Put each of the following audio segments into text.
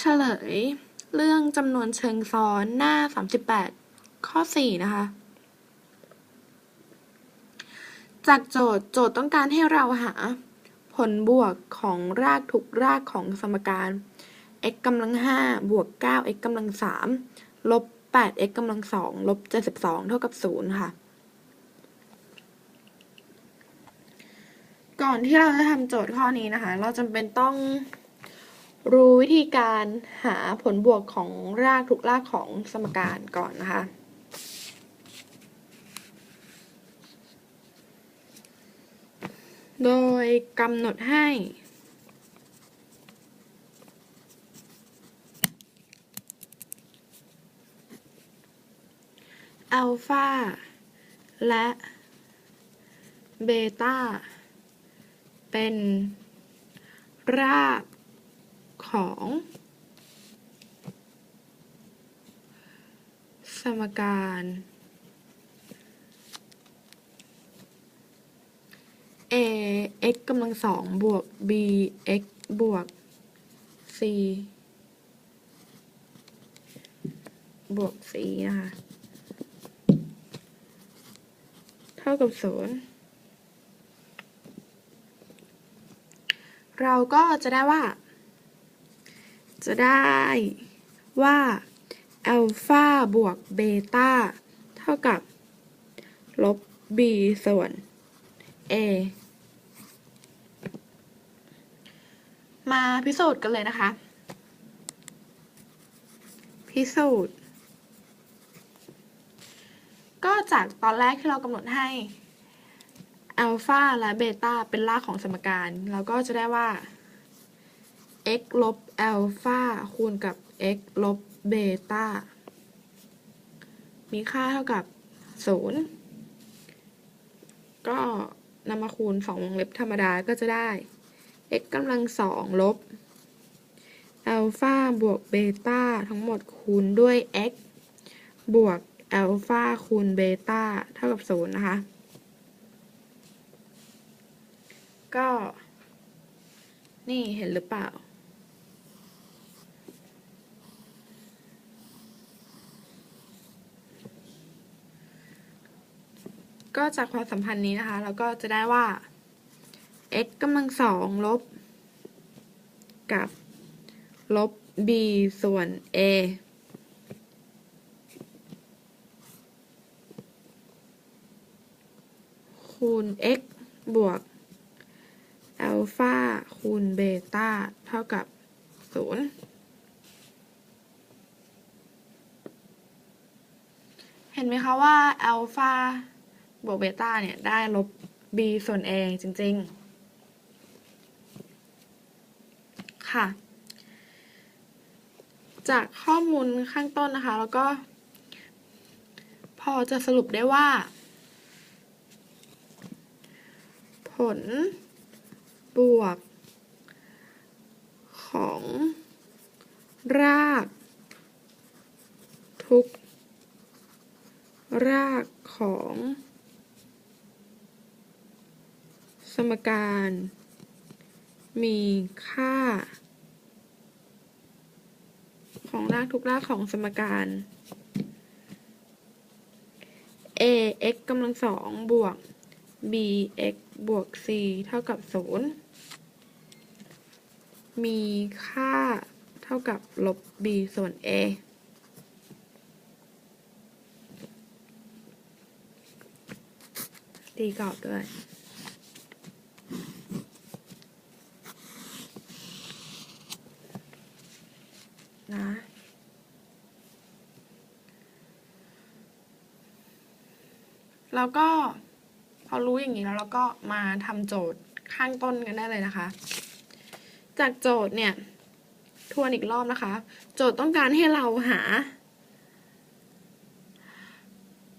เฉลย เรื่องจำนวนเชิงซ้อนหน้า 38 ข้อ 4 นะคะ จากโจทย์โจทย์ต้องการให้เราหา ผลบวกของรากทุกรากของสมการ x กำลัง5บวก 9x กำลัง3ลบ 8x กำลัง2ลบ72 เท่ากับ 0 ค่ะ ก่อนที่เราจะทำโจทย์ข้อนี้นะคะ เราจำเป็นต้อง รู้วิธีการหาผลบวกของรากทุกรากของสมการก่อนนะคะ โดยกำหนดให้ อัลฟาและเบต้าเป็นราก ของ สมการ a x กำลังสองบวก b x บวก c บวก c นะคะ เท่ากับศูนย์เราก็จะได้ว่า จะได้ว่าอัลฟาบวกเบต้าเท่ากับ ลบ b ส่วน a มาพิสูจน์กันเลยนะคะ พิสูจน์ ก็จากตอนแรกที่เรากำหนดให้อัลฟาและเบต้าเป็นรากของสมการ เราก็จะได้ว่า x ลบอัลฟาคูณกับ x ลบเบต้า มีค่าเท่ากับ 0 ก็นำมาคูณ 2 วงเล็บธรรมดาก็จะได้ x กำลังสองลบอัลฟาบวกเบต้าทั้งหมดคูณด้วย x บวกอัลฟาคูณเบต้าเท่ากับ 0 นะคะ ก็ นี่เห็นหรือเปล่า ก็จากความสัมพันธ์นี้นะคะ เราก็จะได้ว่า x กำลังสองลบ กับลบ b ส่วน a คูณ x บวกอัลฟาคูณเบต้าเท่ากับ 0 เห็นไหมคะว่าอัลฟา บวกเบต้าเนี่ยได้ลบ b ส่วน a จริง ๆ ค่ะ จากข้อมูลข้างต้นนะคะ แล้วก็ พอจะสรุปได้ว่า ผลบวก ของราก ทุก รากของ ส มการ มีค่า ของรากทุกรากของสมการ a x กำลังสองบวก b x บวก c เท่ากับศูนย์มีค่าเท่ากับลบ b ส่วน a ตีกรอบด้วย นะ แล้วก็พอรู้อย่างนี้แล้วเราก็มาทำโจทย์ข้างต้นกันได้เลยนะคะ จากโจทย์เนี่ยทวนอีกรอบนะคะ โจทย์ต้องการให้เราหา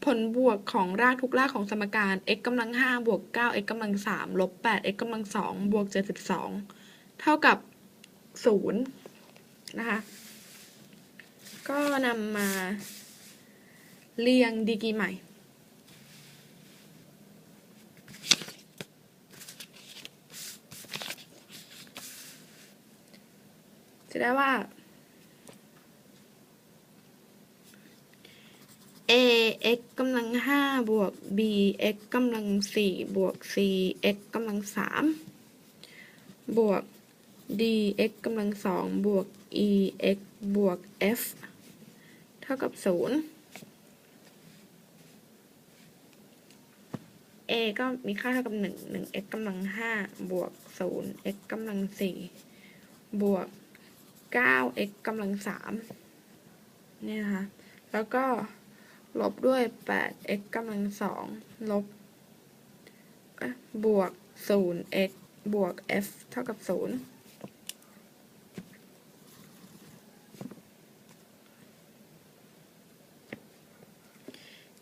ผลบวกของรากทุกรากของสมการ x กำลัง5บวก 9x กำลัง3ลบ 8x กำลัง2บวก 72 เท่ากับ 0 นะคะ ก็นำมาเรียงดีกรีใหม่ จะได้ว่า a x กำลัง5บวก b x กำลัง4บวก c x กำลัง3บวก d x กำลังสองบวก e x บวก f เท่ากับศูนย์ a ก็มีค่าเท่ากับหนึ่งหนึ่ง x กำลังห้าบวกศูนย์ x กำลังสี่บวกเก้า x กำลังสามเนี่ยนะคะ แล้วก็ลบด้วยแปด x กำลังสองลบบวกศูนย์ x บวก f เท่ากับศูนย์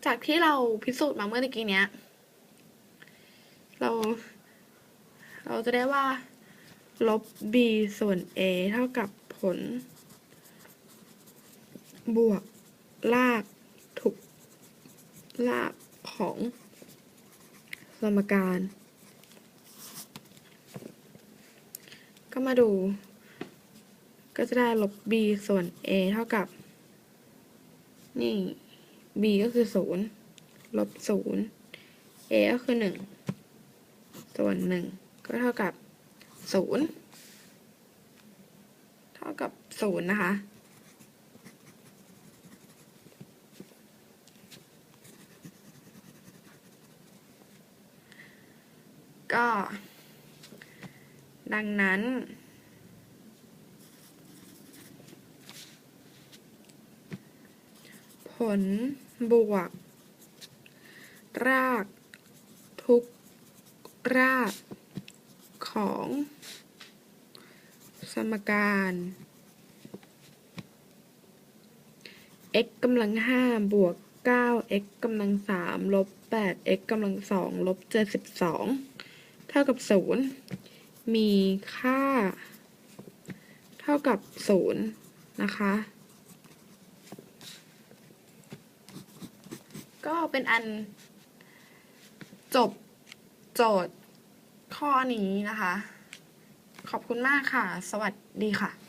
จากที่เราพิสูจน์มาเมื่อตะกี้เนี้ย เรา เราจะได้ว่า ลบ b ส่วน a เท่ากับผล บวกลากทุกลากของ สมการ ก็มาดู ก็จะได้ลบ b ส่วน a เท่ากับ นี่ b ก็คือศูนย์ลบศูนย์ a ก็คือหนึ่งส่วนหนึ่งก็เท่ากับศูนย์เท่ากับศูนย์นะคะ ก็ ดังนั้นผล บวก ราก ทุก ราก ของ สมการ x กำลังห้าบวกเก้า x กำลังสามลบแปด x กำลังสองลบเจ็ดสิบสองเท่ากับศูนย์มีค่า เท่ากับศูนย์นะคะ ก็เป็นอันจบโจทย์ข้อนี้นะคะ ขอบคุณมากค่ะ สวัสดีค่ะ